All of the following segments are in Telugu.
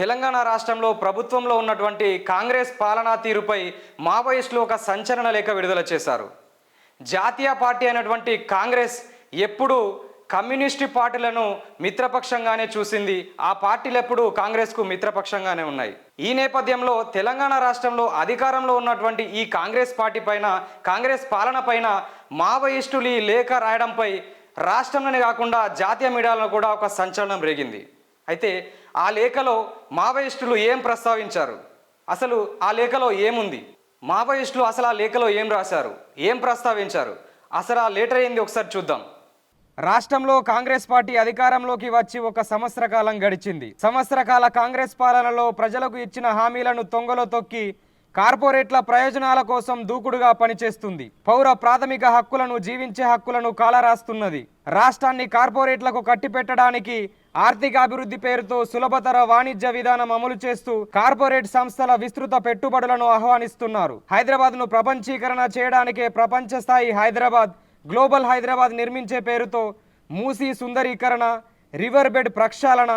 తెలంగాణ రాష్ట్రంలో ప్రభుత్వంలో ఉన్నటువంటి కాంగ్రెస్ పాలనా తీరుపై మావోయిస్టులు ఒక సంచలన లేఖ విడుదల చేశారు. జాతీయ పార్టీ అయినటువంటి కాంగ్రెస్ ఎప్పుడూ కమ్యూనిస్టు పార్టీలను మిత్రపక్షంగానే చూసింది. ఆ పార్టీలు ఎప్పుడు కాంగ్రెస్కు మిత్రపక్షంగానే ఉన్నాయి. ఈ నేపథ్యంలో తెలంగాణ రాష్ట్రంలో అధికారంలో ఉన్నటువంటి ఈ కాంగ్రెస్ పార్టీ పైన కాంగ్రెస్ పాలన పైన మావోయిస్టులు ఈ లేఖ రాయడంపై రాష్ట్రంలోనే కాకుండా జాతీయ మీడియాలో కూడా ఒక సంచలనం రేగింది. అయితే ఆ లేఖలో మావోయిస్టులు ఏం ప్రస్తావించారు? అసలు ఆ లేఖలో ఏముంది? మావోయిస్టులు అసలు ఆ లేఖలో ఏం రాశారు? ఏం ప్రస్తావించారు? అసలు ఆ లేటర్ ఏంది ఒకసారి చూద్దాం. రాష్ట్రంలో కాంగ్రెస్ పార్టీ అధికారంలోకి వచ్చి ఒక సంవత్సర కాలం గడిచింది. సంవత్సర కాల కాంగ్రెస్ పాలనలో ప్రజలకు ఇచ్చిన హామీలను తొంగలో తొక్కి కార్పొరేట్ల ప్రయోజనాల కోసం దూకుడుగా పనిచేస్తుంది. పౌర ప్రాథమిక హక్కులను జీవించే హక్కులను కాలరాస్తున్నది. రాష్ట్రాన్ని కార్పొరేట్లకు కట్టిపెట్టడానికి ఆర్థిక అభివృద్ధి పేరుతో సులభతర వాణిజ్య విధానం అమలు చేస్తూ కార్పొరేట్ సంస్థల విస్తృత పెట్టుబడులను ఆహ్వానిస్తున్నారు. హైదరాబాద్ను ప్రపంచీకరణ చేయడానికే ప్రపంచ స్థాయి హైదరాబాద్ గ్లోబల్ హైదరాబాద్ నిర్మించే పేరుతో మూసీ సుందరీకరణ రివర్ బెడ్ ప్రక్షాళన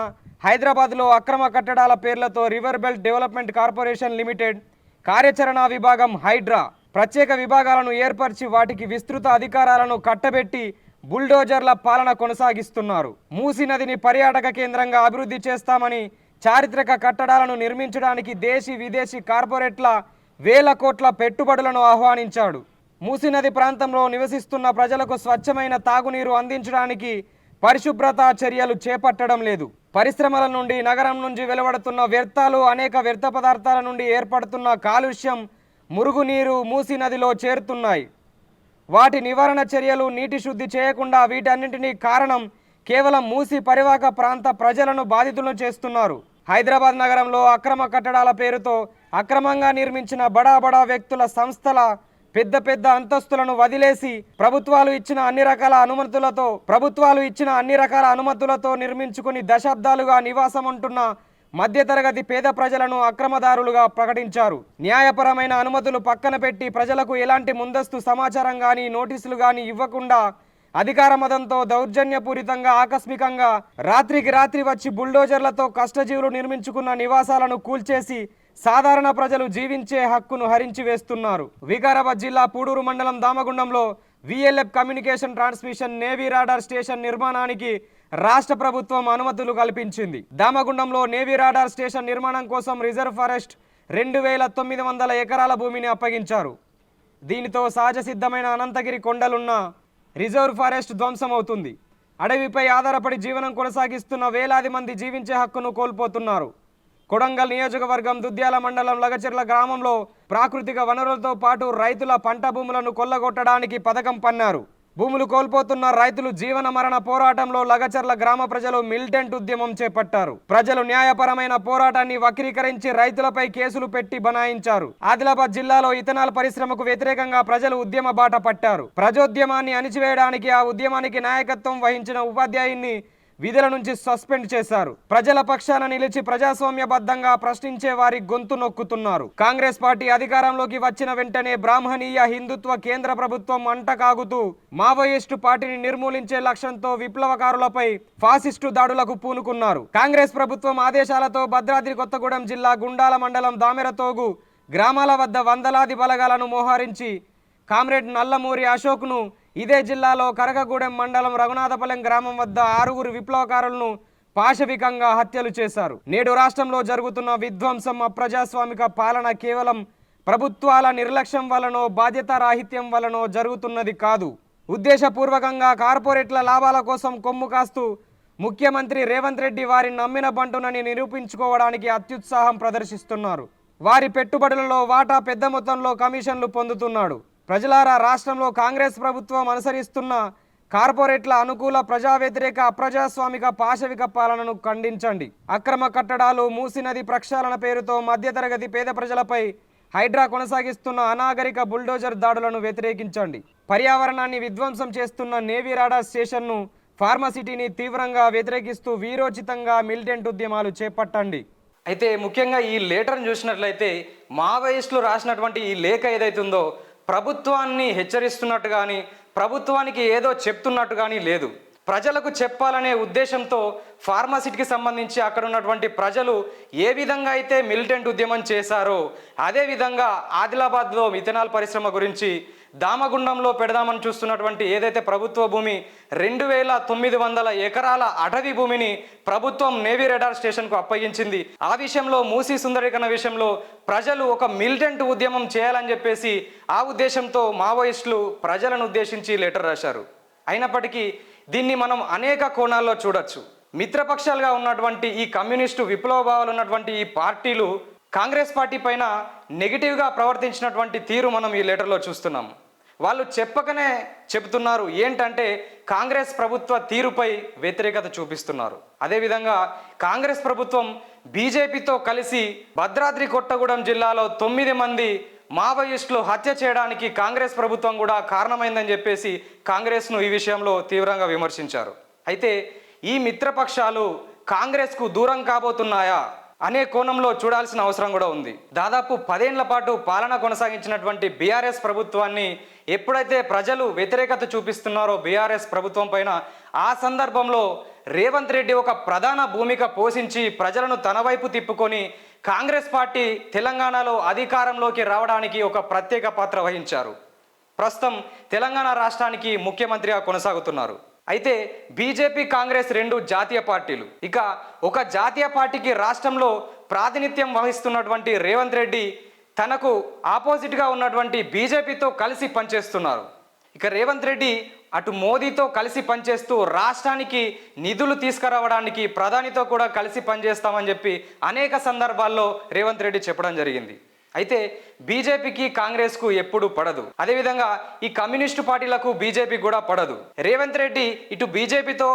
హైదరాబాద్లో అక్రమ కట్టడాల పేర్లతో river belt development corporation limited కార్యాచరణ విభాగం హైడ్రా ప్రత్యేక విభాగాలను ఏర్పరిచి వాటికి విస్తృత అధికారాలను కట్టబెట్టి బుల్డోజర్ల పాలన కొనసాగిస్తున్నారు. మూసీ నదిని పర్యాటక కేంద్రంగా అభివృద్ధి చేస్తామని చారిత్రక కట్టడాలను నిర్మించడానికి దేశీ విదేశీ కార్పొరేట్ల వేల కోట్ల పెట్టుబడులను ఆహ్వానించాడు. మూసీ నది ప్రాంతంలో నివసిస్తున్న ప్రజలకు స్వచ్ఛమైన తాగునీరు అందించడానికి పరిశుభ్రత చర్యలు చేపట్టడం లేదు. పరిశ్రమల నుండి నగరం నుంచి వెలువడుతున్న వ్యర్థాలు అనేక వ్యర్థ పదార్థాల నుండి ఏర్పడుతున్న కాలుష్యం మురుగునీరు మూసీ నదిలో చేరుతున్నాయి. వాటి నివారణ చర్యలు నీటి శుద్ధి చేయకుండా వీటన్నింటినీ కారణం కేవలం మూసి పరివాహక ప్రాంత ప్రజలను బాధితులను చేస్తున్నారు. హైదరాబాద్ నగరంలో అక్రమ కట్టడాల పేరుతో అక్రమంగా నిర్మించిన బడా బడా వ్యక్తుల సంస్థల పెద్ద పెద్ద అంతస్తులను వదిలేసి ప్రభుత్వాలు ఇచ్చిన అన్ని రకాల అనుమతులతో ప్రభుత్వాలు ఇచ్చిన అన్ని రకాల అనుమతులతో నిర్మించుకుని దశాబ్దాలుగా నివాసం ఉంటున్న మధ్యతరగతి పేద ప్రజలను అక్రమదారులుగా ప్రకటించారు. న్యాయపరమైన అనుమతులు పక్కన పెట్టి ప్రజలకు ఎలాంటి ముందస్తు సమాచారం కానీ నోటీసులు కానీ ఇవ్వకుండా అధికార మదంతో దౌర్జన్యపూరితంగా ఆకస్మికంగా రాత్రికి రాత్రి వచ్చి బుల్డోజర్లతో కష్టజీవులు నిర్మించుకున్న నివాసాలను కూల్చేసి సాధారణ ప్రజలు జీవించే హక్కును హరించి వేస్తున్నారు. వికారాబాద్ జిల్లా పూడూరు మండలం దామగుండంలో VLF communication transmission navy radar station నిర్మాణానికి రాష్ట్ర ప్రభుత్వం అనుమతులు కల్పించింది. దామగుండంలో నేవీ రాడార్ స్టేషన్ నిర్మాణం కోసం రిజర్వ్ ఫారెస్ట్ రెండు వేల తొమ్మిది వందల ఎకరాల భూమిని అప్పగించారు. దీనితో సహజ సిద్ధమైన అనంతగిరి కొండలున్న రిజర్వ్ ఫారెస్ట్ ధ్వంసమవుతుంది. అడవిపై ఆధారపడి జీవనం కొనసాగిస్తున్న వేలాది మంది జీవించే హక్కును కోల్పోతున్నారు. కొడంగల్ నియోజకవర్గం దుద్యాల మండలం లగచెర్ల గ్రామంలో ప్రాకృతిక వనరులతో పాటు రైతుల పంట భూములను కొల్లగొట్టడానికి పథకం పన్నారు. భూములు కోల్పోతున్న రైతులు జీవన మరణ పోరాటంలో లగచర్ల గ్రామ ప్రజలు మిలిటెంట్ ఉద్యమం చేపట్టారు. ప్రజలు న్యాయపరమైన పోరాటాన్ని వక్రీకరించి రైతులపై కేసులు పెట్టి బనాయించారు. ఆదిలాబాద్ జిల్లాలో ఇథనాల్ పరిశ్రమకు వ్యతిరేకంగా ప్రజలు ఉద్యమ బాట పట్టారు. ప్రజోద్యమాన్ని అణిచివేయడానికి ఆ ఉద్యమానికి నాయకత్వం వహించిన ఉపాధ్యాయుని విధుల నుంచి సస్పెండ్ చేశారు. ప్రజల పక్షాన నిలిచి ప్రజాస్వామ్యబద్ధంగా ప్రశ్నించే వారి గొంతు నొక్కుతున్నారు. కాంగ్రెస్ పార్టీ అధికారంలోకి వచ్చిన వెంటనే బ్రాహ్మణీయ హిందుత్వ కేంద్ర ప్రభుత్వం అంటకాగుతూ మావోయిస్టు పార్టీని నిర్మూలించే లక్ష్యంతో విప్లవకారులపై ఫాసిస్టు దాడులకు పూనుకున్నారు. కాంగ్రెస్ ప్రభుత్వం ఆదేశాలతో భద్రాద్రి కొత్తగూడెం జిల్లా గుండాల మండలం దామెరతోగు గ్రామాల వద్ద వందలాది బలగాలను మోహరించి కామ్రేడ్ నల్లమూరి అశోక్ను ఇదే జిల్లాలో కరకగూడెం మండలం రఘునాథపాలెం గ్రామం వద్ద ఆరుగురు విప్లవకారులను పాశవికంగా హత్యలు చేశారు. నేడు రాష్ట్రంలో జరుగుతున్న విధ్వంసం అప్రజాస్వామిక పాలన కేవలం ప్రభుత్వాల నిర్లక్ష్యం వలనో బాధ్యతారాహిత్యం వలనో జరుగుతున్నది కాదు. ఉద్దేశపూర్వకంగా కార్పొరేట్ల లాభాల కోసం కొమ్ము కాస్తూ ముఖ్యమంత్రి రేవంత్ రెడ్డి వారిని నమ్మిన బంటునని నిరూపించుకోవడానికి అత్యుత్సాహం ప్రదర్శిస్తున్నారు. వారి పెట్టుబడులలో వాటా పెద్ద మొత్తంలో కమిషన్లు పొందుతున్నాడు. ప్రజలారా రాష్ట్రంలో కాంగ్రెస్ ప్రభుత్వం అనుసరిస్తున్న కార్పొరేట్ల అనుకూల ప్రజా వ్యతిరేక అప్రజాస్వామిక పాశవిక పాలనను ఖండించండి. అక్రమ కట్టడాలు మూసి నది ప్రక్షాళన పేరుతో మధ్యతరగతి పేద ప్రజలపై హైడ్రా కొనసాగిస్తున్న అనాగరిక బుల్డోజర్ దాడులను వ్యతిరేకించండి. పర్యావరణాన్ని విధ్వంసం చేస్తున్న నేవీ రాడా స్టేషన్ను ఫార్మసిటీని తీవ్రంగా వ్యతిరేకిస్తూ వీరోచితంగా మిలిటెంట్ ఉద్యమాలు చేపట్టండి. అయితే ముఖ్యంగా ఈ లేటర్ను చూసినట్లయితే మావోయిస్టులు రాసినటువంటి ఈ లేఖ ఏదైతుందో ప్రభుత్వాన్ని హెచ్చరిస్తున్నట్టు కానీ ప్రభుత్వానికి ఏదో చెప్తున్నట్టు కానీ లేదు. ప్రజలకు చెప్పాలనే ఉద్దేశంతో ఫార్మసిటీకి సంబంధించి అక్కడ ఉన్నటువంటి ప్రజలు ఏ విధంగా అయితే మిలిటెంట్ ఉద్యమం చేశారో అదే విధంగా ఆదిలాబాద్లో మిథనాల్ పరిశ్రమ గురించి దామగుండంలో పెడదామని చూస్తున్నటువంటి ఏదైతే ప్రభుత్వ భూమి రెండు వేల తొమ్మిది వందల ఎకరాల అటవీ భూమిని ప్రభుత్వం నేవీ రెడార్ స్టేషన్కు అప్పగించింది. ఆ విషయంలో మూసీ సుందరీకరణ విషయంలో ప్రజలు ఒక మిలిటెంట్ ఉద్యమం చేయాలని చెప్పేసి ఆ ఉద్దేశంతో మావోయిస్టులు ప్రజలను ఉద్దేశించి లెటర్ రాశారు. అయినప్పటికీ దీన్ని మనం అనేక కోణాల్లో చూడొచ్చు. మిత్రపక్షాలుగా ఉన్నటువంటి ఈ కమ్యూనిస్టు విప్లవ భావాలు ఉన్నటువంటి ఈ పార్టీలు కాంగ్రెస్ పార్టీ పైన నెగిటివ్గా ప్రవర్తించినటువంటి తీరు మనం ఈ లెటర్లో చూస్తున్నాం. వాళ్ళు చెప్పకనే చెబుతున్నారు. ఏంటంటే కాంగ్రెస్ ప్రభుత్వ తీరుపై వ్యతిరేకత చూపిస్తున్నారు. అదేవిధంగా కాంగ్రెస్ ప్రభుత్వం బీజేపీతో కలిసి భద్రాద్రి కొట్టగూడెం జిల్లాలో తొమ్మిది మంది మావోయిస్టులు హత్య చేయడానికి కాంగ్రెస్ ప్రభుత్వం కూడా కారణమైందని చెప్పేసి కాంగ్రెస్ను ఈ విషయంలో తీవ్రంగా విమర్శించారు. అయితే ఈ మిత్రపక్షాలు కాంగ్రెస్కు దూరం కాబోతున్నాయా? అనే కోణంలో చూడాల్సిన అవసరం కూడా ఉంది. దాదాపు పదేళ్ళ పాటు పాలన కొనసాగించినటువంటి బీఆర్ఎస్ ప్రభుత్వాన్ని ఎప్పుడైతే ప్రజలు వ్యతిరేకత చూపిస్తున్నారో బీఆర్ఎస్ ప్రభుత్వం పైన ఆ సందర్భంలో రేవంత్ రెడ్డి ఒక ప్రధాన భూమిక పోషించి ప్రజలను తన వైపు తిప్పుకొని కాంగ్రెస్ పార్టీ తెలంగాణలో అధికారంలోకి రావడానికి ఒక ప్రత్యేక పాత్ర వహించారు. ప్రస్తుతం తెలంగాణ రాష్ట్రానికి ముఖ్యమంత్రిగా కొనసాగుతున్నారు. అయితే బీజేపీ కాంగ్రెస్ రెండు జాతీయ పార్టీలు. ఇక ఒక జాతీయ పార్టీకి రాష్ట్రంలో ప్రాతినిధ్యం వహిస్తున్నటువంటి రేవంత్ రెడ్డి తనకు ఆపోజిట్గా ఉన్నటువంటి బీజేపీతో కలిసి పనిచేస్తున్నారు. ఇక రేవంత్ రెడ్డి అటు మోదీతో కలిసి పనిచేస్తూ రాష్ట్రానికి నిధులు తీసుకురావడానికి ప్రధానితో కూడా కలిసి పనిచేస్తామని చెప్పి అనేక సందర్భాల్లో రేవంత్ రెడ్డి చెప్పడం జరిగింది. అయితే బీజేపీకి కాంగ్రెస్కు ఎప్పుడు పడదు. అదేవిధంగా ఈ కమ్యూనిస్టు పార్టీలకు బీజేపీ కూడా పడదు. రేవంత్ రెడ్డి ఇటు బీజేపీతో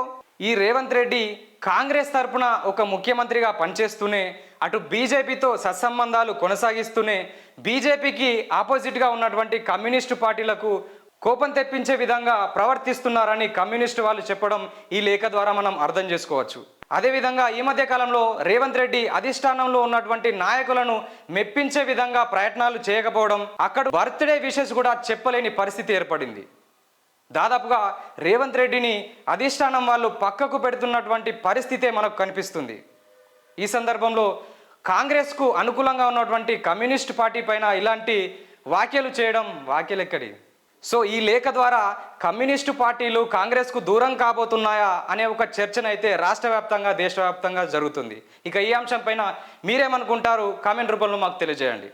ఈ రేవంత్ రెడ్డి కాంగ్రెస్ తరపున ఒక ముఖ్యమంత్రిగా పనిచేస్తూనే అటు బీజేపీతో సత్సంబంధాలు కొనసాగిస్తూనే బీజేపీకి ఆపోజిట్గా ఉన్నటువంటి కమ్యూనిస్టు పార్టీలకు కోపం తెప్పించే విధంగా ప్రవర్తిస్తున్నారని కమ్యూనిస్టు వాళ్ళు చెప్పడం ఈ లేఖ ద్వారా మనం అర్థం చేసుకోవచ్చు. అదేవిధంగా ఈ మధ్య కాలంలో రేవంత్ రెడ్డి అధిష్టానంలో ఉన్నటువంటి నాయకులను మెప్పించే విధంగా ప్రయత్నాలు చేయకపోవడం అక్కడ బర్త్డే విషెస్ కూడా చెప్పలేని పరిస్థితి ఏర్పడింది. దాదాపుగా రేవంత్ రెడ్డిని అధిష్టానం వాళ్ళు పక్కకు పెడుతున్నటువంటి పరిస్థితే మనకు కనిపిస్తుంది. ఈ సందర్భంలో కాంగ్రెస్కు అనుకూలంగా ఉన్నటువంటి కమ్యూనిస్ట్ పార్టీ పైన ఇలాంటి వ్యాఖ్యలు చేయడం వ్యాఖ్యలు ఎక్కడి సో ఈ లేఖ ద్వారా కమ్యూనిస్టు పార్టీలు కాంగ్రెస్కు దూరం కాబోతున్నాయా అనే ఒక చర్చనైతే రాష్ట్ర వ్యాప్తంగా దేశవ్యాప్తంగా జరుగుతుంది. ఇక ఈ అంశం పైన మీరేమనుకుంటారు? కామెంట్ రూపంలో మాకు తెలియజేయండి.